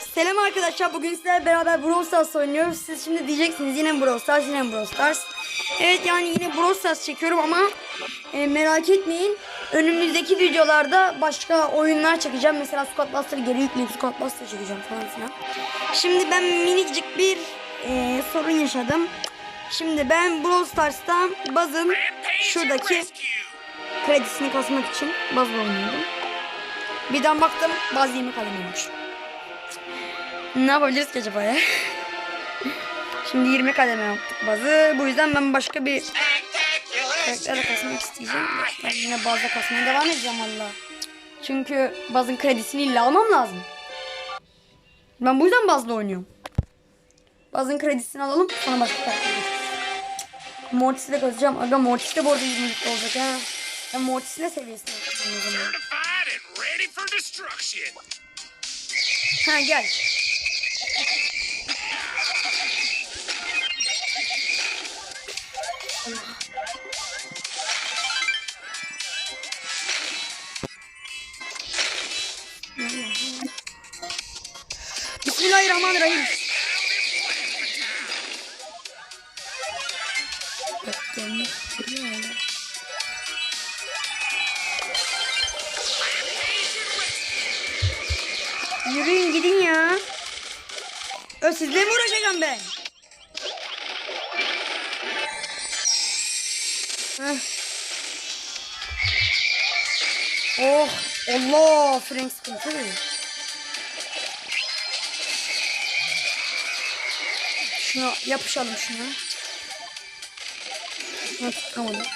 Selam arkadaşlar. Bugün sizlerle beraber Brawl Stars oynuyoruz. Siz şimdi diyeceksiniz yine Brawl Stars, yine Brawl Stars. Evet yani yine Brawl Stars çekiyorum ama e, merak etmeyin. Önümüzdeki videolarda başka oyunlar çekeceğim. Mesela Squad Buster'ı geri yükleyip Squad Buster çekeceğim falan filan. Şimdi ben minicik bir e, sorun yaşadım. Şimdi ben Brawl Stars'ta Buzz'ın şuradaki kredisini kasmak için Buzz'la oynuyordum. Birden baktım Buzz 20 kalemiymiş. Ne yapabiliriz ki acaba ya? Şimdi 20 kademe yaptık bazı. Bu yüzden ben başka bir karakterle kasmak isteyeceğim. Ben yine bazda kasmaya devam edeceğim valla. Çünkü bazın kredisini illa almam lazım. Ben bu yüzden bazda oynuyorum. Bazın kredisini alalım sonra başka karakter. Mortis'i de kazacağım. Aga Mortis de bu arada 20'likte olacak ha. Ben Mortis'in de seviyesine yapacağım o Bismillahirrahmanirrahim. Yürüyün gidin ya. Ö sizle mi uğraşacağım ben? Heh. Oh Allah Frank sıkıntı. Şuna yapışalım şuna. Şuna tutamadım.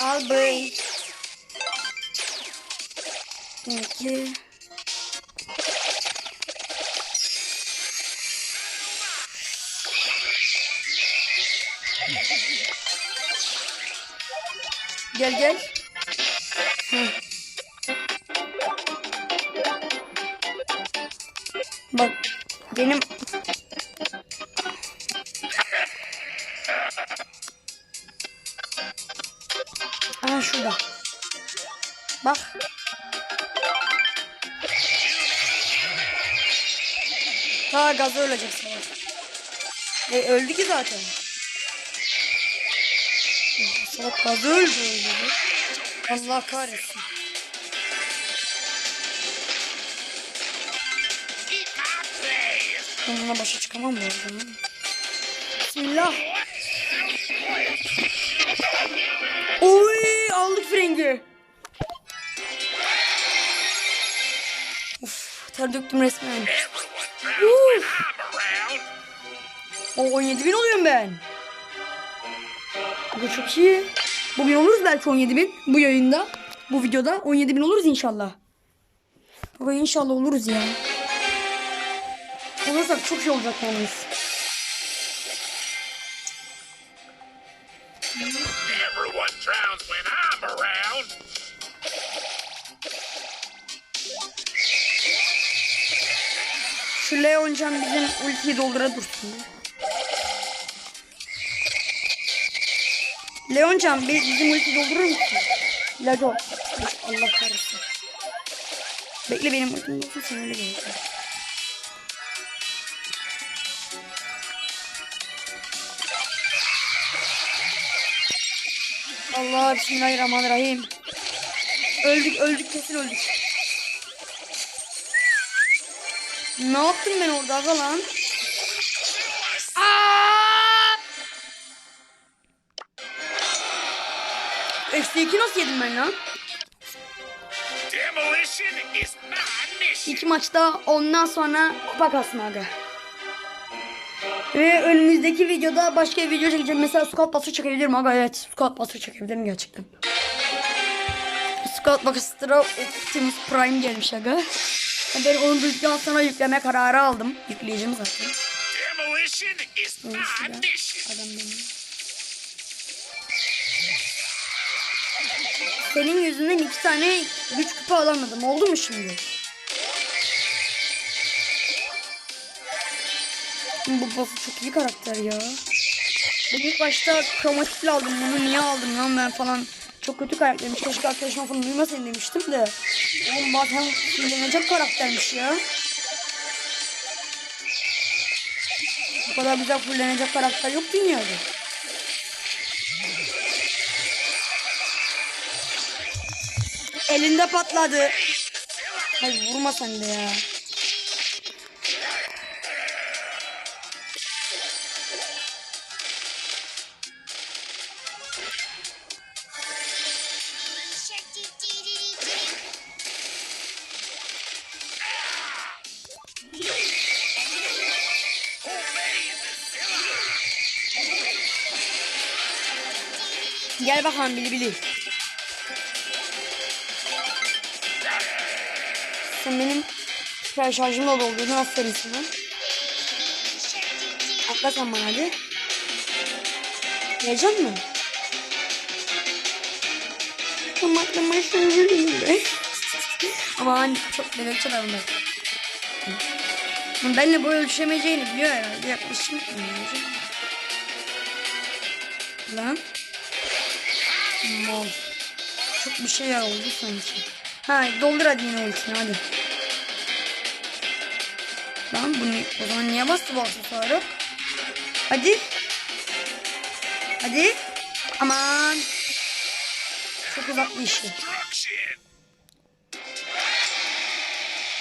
Al bey. Peki. Gel gel. Bak benim Aha şurada. Bak. Ta gazı ölecek. E öldü ki zaten. Ya, Salak gazı öldü öldü. Allah kahretsin. Bununla başa çıkamam bu arada. Bismillah. Oy aldık frengi. Uf ter döktüm resmen. Around. O 17 bin oluyorum ben. Bu çok iyi. Bugün oluruz belki 17 bin bu yayında. Bu videoda 17 bin oluruz inşallah. Ama inşallah oluruz ya. Olursak çok iyi olacak yalnız. Everyone drowns when I'm around. Şu Leoncan bizim ultiyi doldura dursun. Leoncan bi- bizim ultiyi doldurur musun? Lego. Allah kahretsin. Bekle benim ultim dolsun sen öyle görürsün. Allah bismillahirrahmanirrahim. Öldük öldük kesin öldük. Ne yaptım ben orada aga lan? Eksi iki nasıl yedim ben lan? İki maçta ondan sonra kupa kasma aga. Ve önümüzdeki videoda başka bir video çekeceğim. Mesela Squad Buster çekebilirim aga evet. Squad Buster çekebilirim gerçekten. Squad Buster'a Optimus Prime gelmiş aga. Ben onu duyduktan sonra yükleme kararı aldım. Yükleyeceğim zaten. Demolition is my mission. adam benim. Senin yüzünden iki tane güç kupa alamadım. Oldu mu şimdi? Bu boss çok iyi karakter ya. Ben ilk başta kromatikle aldım bunu niye aldım lan ben falan. Çok kötü karaktermiş. Keşke arkadaşıma falan duymasaydım demiştim de. Oğlum bak hem fullenecek karaktermiş ya. Bu kadar güzel fullenecek karakter yok dünyada. Elinde patladı. Hayır vurma sen de ya. Gel bakalım bili bili. Sen benim süper şarjımla doldurdun aferin sana. Atla sen bana hadi. Gelecek mi? Ama atlama şunu be. Aman çok bebek çalalım bak. Benle boy ölçüşemeyeceğini biliyor herhalde. Yaklaşım. Lan. Mal. Çok bir şey oldu sanki. Ha doldur hadi yine ultini hadi. Lan bu ne? O zaman niye bastı bu aksesuarı? Hadi. Hadi. Aman. Çok uzattı işi. Destruction.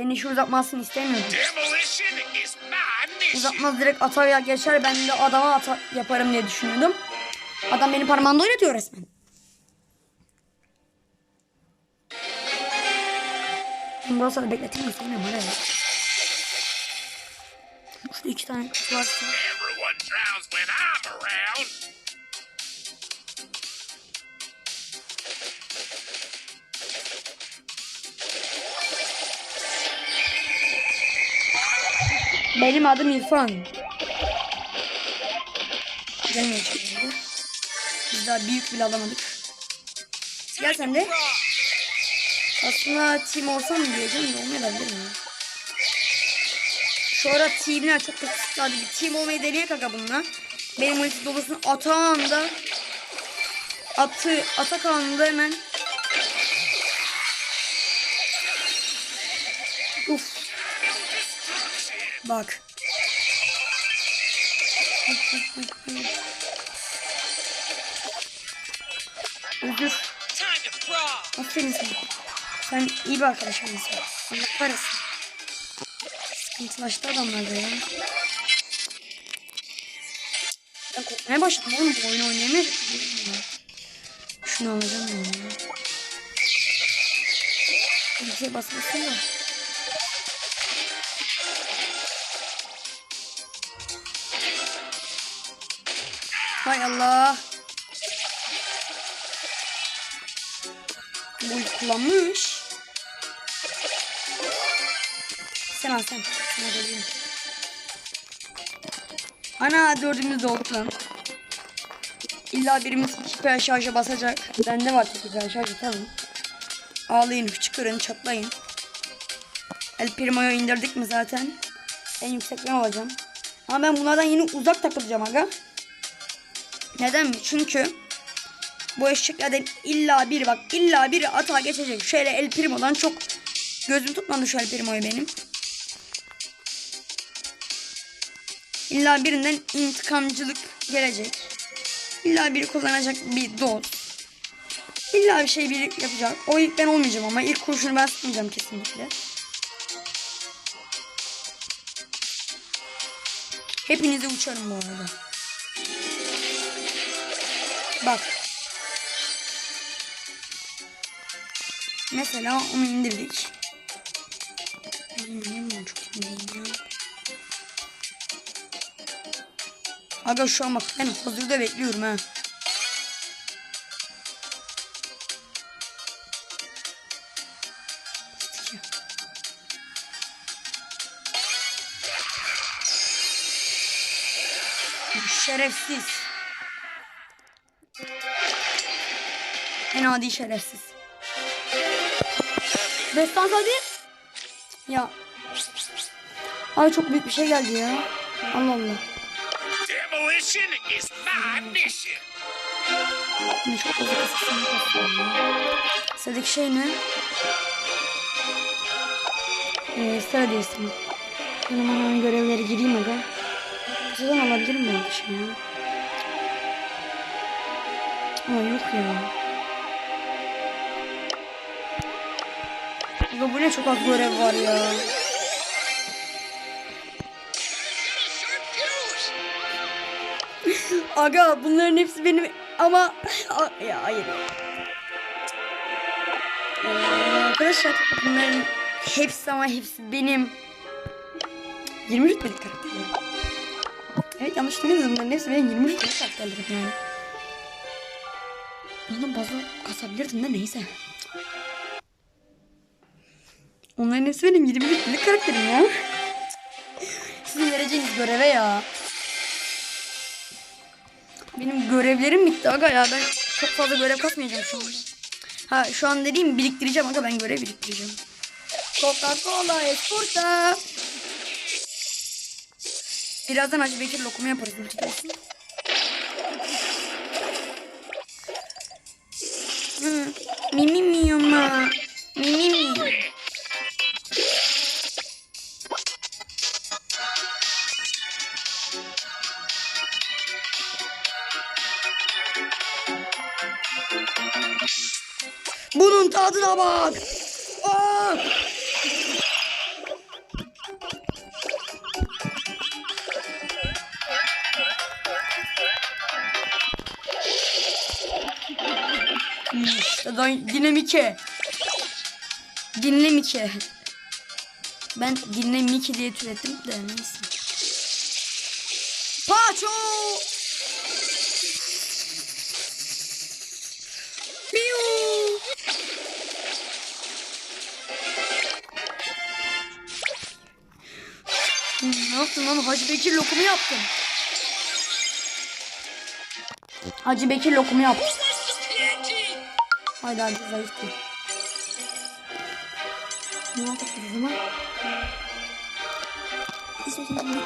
Ben işi uzatmasını istemiyordum. Demolition is my mission. Uzatmaz direkt ataya geçer ben de adama ata yaparım diye düşünüyordum. Adam beni parmağında oynatıyor resmen. Burası da bekleteyim mi? Sevmiyorum hadi. Şurada iki tane kutu varsa. Benim adım İrfan. Şimdi. Biz daha büyük bile alamadık. Gel sen de. Aslında team olsam mı diyeceğim de olmayabilir mi? Şu ara teamler çok da kısıtlı. Hadi bir team olmayı deneye kaka bununla. Benim ulti dolusunu atağında atı atak anında hemen Uf. Bak. Özür. Aferin sana. Sen iyi bir arkadaşım mısın? Allah kahretsin. Sıkıntılaştı adamlar da ya. Ben korkmaya başladım oğlum bu oyunu ya? Şunu alacağım ben ya. Bir şey basmasın da. Hay Allah. Bu kullanmış. Alayım. Ana dördümüz de lan. İlla birimiz hiper şarja basacak. Bende var hiper şarjı tamam. Ağlayın, hıçkırın, çatlayın. El Primo'yu indirdik mi zaten? En yüksek ben olacağım. Ama ben bunlardan yine uzak takılacağım aga. Neden mi? Çünkü bu eşeklerden illa biri bak illa biri atağa geçecek. Şöyle El Primo'dan çok gözüm tutmadı şu El Primo'yu benim. İlla birinden intikamcılık gelecek. İlla biri kullanacak bir doz. İlla bir şey biri yapacak. O ilk ben olmayacağım ama ilk kurşunu ben sıkmayacağım kesinlikle. Hepinize uçarım bu arada. Bak. Mesela onu indirdik. Bunu çok indirdim Aga şu an bak ben hazırda bekliyorum ha. Şerefsiz. En adi şerefsiz. Destan hadi. Ya. Ay çok büyük bir şey geldi ya. Allah Allah. Demolition is my mission. Ne çok ya. Sıradaki şey ne? Ee, sıra hemen hemen görevlere gireyim aga. Kasadan alabilir miyim öyle şey ya? Ama yok ya. Aga bu ne çok az görev var ya. Aga bunların hepsi benim ama ya hayır. Arkadaşlar bunların hepsi ama hepsi benim 20 rütbeli karakterlerim. Evet yanlış değiliz bunların hepsi benim 20 rütbeli karakterlerim yani. Ondan bazı kasabilirdim de neyse. Onların hepsi benim 20 rütbeli karakterim ya. Sizin vereceğiniz göreve ya. Benim görevlerim bitti aga ya. Ben çok fazla görev kasmayacağım şu anda. Ha şu an dediğim biriktireceğim aga ben görev biriktireceğim. Coca-Cola Esporta. Birazdan Hacı Bekir lokumu yaparız. Hı, Mimi mi ama? Mimi mi? Tadına bak. Aa! Dinamike. Dinlemike. Ben dinlemike diye türettim de neyse. Paço! Ne yaptın lan? Hacı Bekir lokumu yaptım. Hacı Bekir lokumu yaptım. Haydi hadi zayıftı. Ne yaptık biz zaman?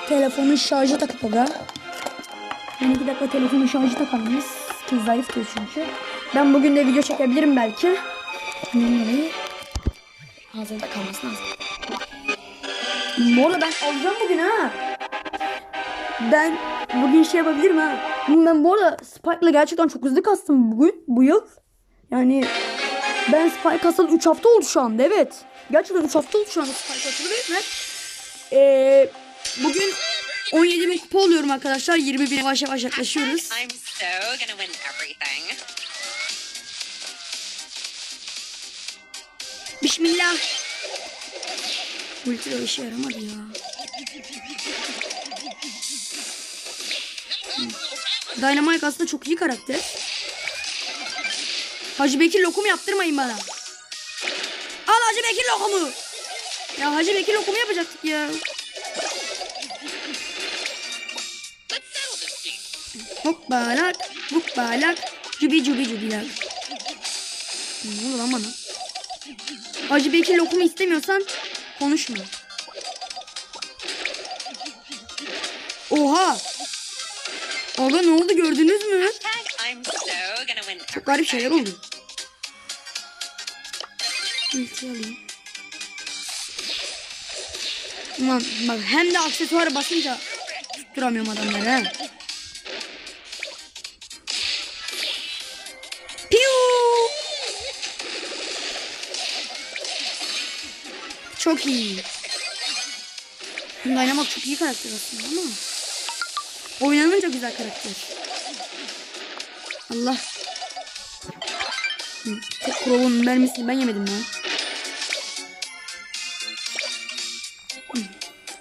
Telefonun şarjı takıp aga. Ben iki dakika telefonun şarjı takalım biz. Ki zayıftır çünkü. Ben bugün de video çekebilirim belki. Bundan dolayı hazırda kalması lazım. Arada ben alacağım bugün ha. Ben bugün şey yapabilirim ha. Ben bu arada Spike'la gerçekten çok hızlı kastım bugün, bu yıl. Yani ben Spike kasalı 3 hafta oldu şu anda evet. Gerçekten 3 hafta oldu şu anda Spike kasalı ve ee, bugün 17 bin kupa oluyorum arkadaşlar. 20 bin yavaş yavaş yaklaşıyoruz. Bismillah. Ulti de işe yaramadı ya. Dynamite aslında çok iyi karakter. Hacı Bekir lokum yaptırmayın bana. Al Hacı Bekir lokumu. Ya Hacı Bekir lokumu yapacaktık ya. Hopbalak, hopbalak, cübi cübi cübilak. Ne oldu lan bana? Hacı Bekir lokumu istemiyorsan konuşma. Oha! Aga ne oldu gördünüz mü? Çok garip şeyler oldu. Ulan bak hem de aksesuara basınca tutturamıyorum adamları ha. Çok iyi. Dynamite çok iyi karakter aslında ama. Oynanınca güzel karakter. Allah. Tek Crow'un mermisini ben yemedim lan.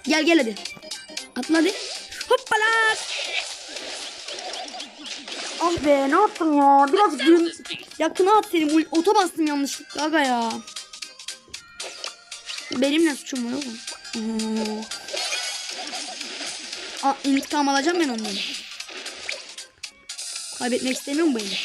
Gel gel hadi. Atla hadi. Hoppala. Ah be ne yaptım ya. Biraz gün yakına at dedim. Ota bastım yanlışlıkla aga ya. Benim ne suçum var oğlum? Oo. Aa, intikam alacağım ben ondan. Kaybetmek istemiyorum bu eli.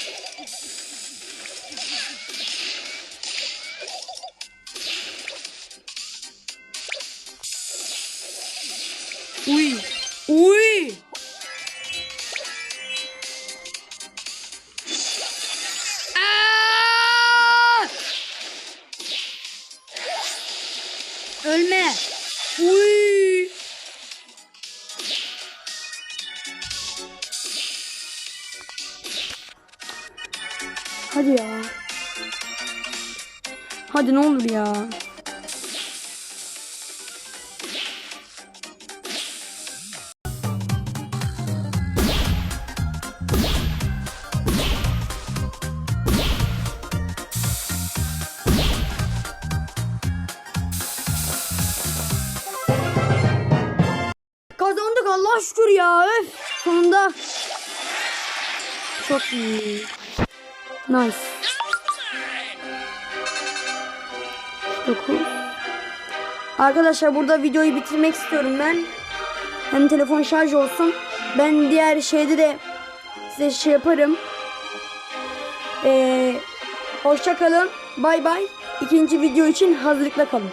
Uy. Ölme. Uy. Hadi ya. Hadi ne olur ya. Kazandık Allah şükür ya. Öf. Sonunda. Çok iyi. Nice. 9. Arkadaşlar burada videoyu bitirmek istiyorum ben. Hem telefon şarj olsun. Ben diğer şeyde de size şey yaparım. Ee, hoşça kalın. Bay bay. İkinci video için hazırlıkla kalın.